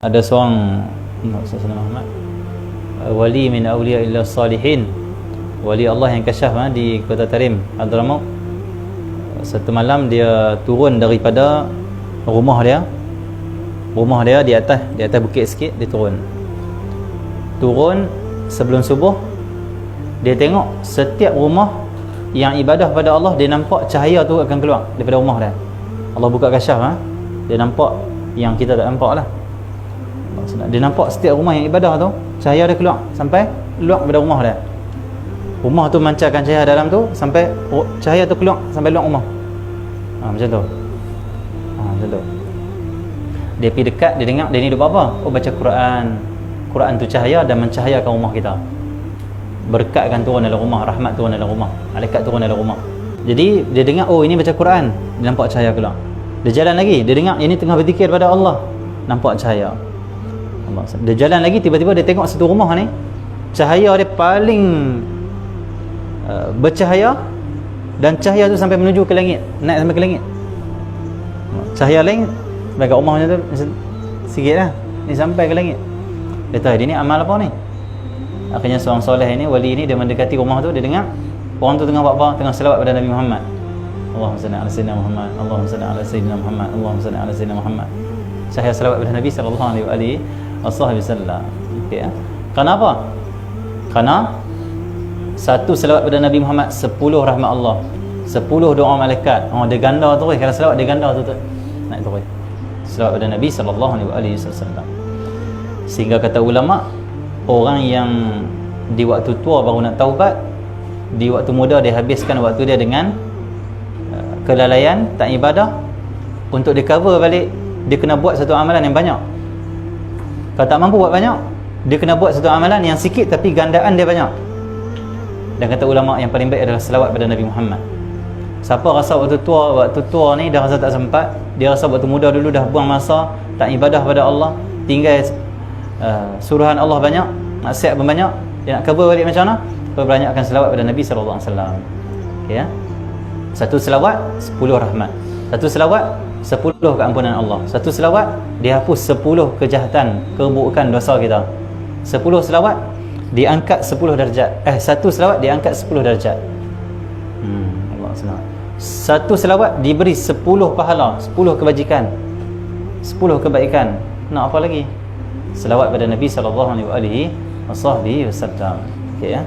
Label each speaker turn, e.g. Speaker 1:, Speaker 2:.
Speaker 1: ada seorang Muhammad wali min awliya illa salihin. Wali Allah yang kasyaf ha, di kota Tarim Hadramaut satu malam dia turun daripada rumah dia. Rumah dia di atas di atas bukit sikit dia turun. Turun sebelum subuh dia tengok setiap rumah yang ibadah pada Allah dia nampak cahaya tu akan keluar daripada rumah dia. Allah buka kasyaf ha? dia nampak yang kita tak nampak lah dia nampak setiap rumah yang ibadah tu cahaya dia keluar. Sampai keluar daripada rumah dia. Rumah tu mancarkan cahaya dalam tu sampai oh, cahaya tu keluar sampai luar rumah. Ha, macam tu. Ha, macam tu. Dia pergi dekat dia dengar dia ni duduk apa? Oh baca Quran. Quran tu cahaya dan mencahayakan rumah kita. Berkat kan turun dalam rumah rahmat turun dalam rumah malaikat turun dalam rumah. Jadi dia dengar oh ini baca Quran. Dia nampak cahaya keluar. Dia jalan lagi dia dengar ini tengah berzikir pada Allah. Nampak cahaya Allah. Dia jalan lagi tiba-tiba dia tengok satu rumah ni. Cahaya dia paling uh, bercahaya dan cahaya tu sampai menuju ke langit naik sampai ke langit. Cahaya lain sebagai rumah macam tu sikit lah. Ni sampai ke langit. Dia tahu dia ni amal apa ni? Akhirnya seorang soleh ni wali ni dia mendekati rumah tu dia dengar orang tu tengah buat apa? Tengah selawat pada Nabi Muhammad. Allahumma salli ala sayyidina Muhammad Allahumma salli ala sayyidina Muhammad Allahumma salli ala sayyidina Muhammad. Cahaya selawat pada Nabi sallallahu alaihi Alaihi Wasallam. Okey ya. Kenapa? Karena satu selawat pada Nabi Muhammad sepuluh rahmat Allah. Sepuluh doa malaikat. Oh dia ganda tu kalau selawat dia ganda tu tu. Naik terus. Selawat pada Nabi sallallahu alaihi wasallam. Sehingga kata ulama orang yang di waktu tua baru nak taubat di waktu muda dia habiskan waktu dia dengan uh, kelalaian tak ibadah untuk dia cover balik dia kena buat satu amalan yang banyak kalau tak mampu buat banyak dia kena buat satu amalan yang sikit tapi gandaan dia banyak. Dan kata ulama yang paling baik adalah selawat pada Nabi Muhammad. Siapa rasa waktu tua waktu tua ni dah rasa tak sempat dia rasa waktu muda dulu dah buang masa tak ibadah pada Allah tinggal uh, suruhan Allah banyak maksiat pun banyak dia nak cover balik macam mana? Perbanyakkan selawat pada Nabi SAW okay, ya? satu selawat sepuluh rahmat satu selawat sepuluh keampunan Allah. Satu selawat dia hapus sepuluh kejahatan keburukan dosa kita. Sepuluh selawat diangkat sepuluh darjat. Eh satu selawat diangkat sepuluh darjat. Hmm, Allah selawat satu selawat diberi sepuluh pahala sepuluh kebajikan. Sepuluh kebaikan. Nak apa lagi? Selawat pada Nabi SAW okay, ya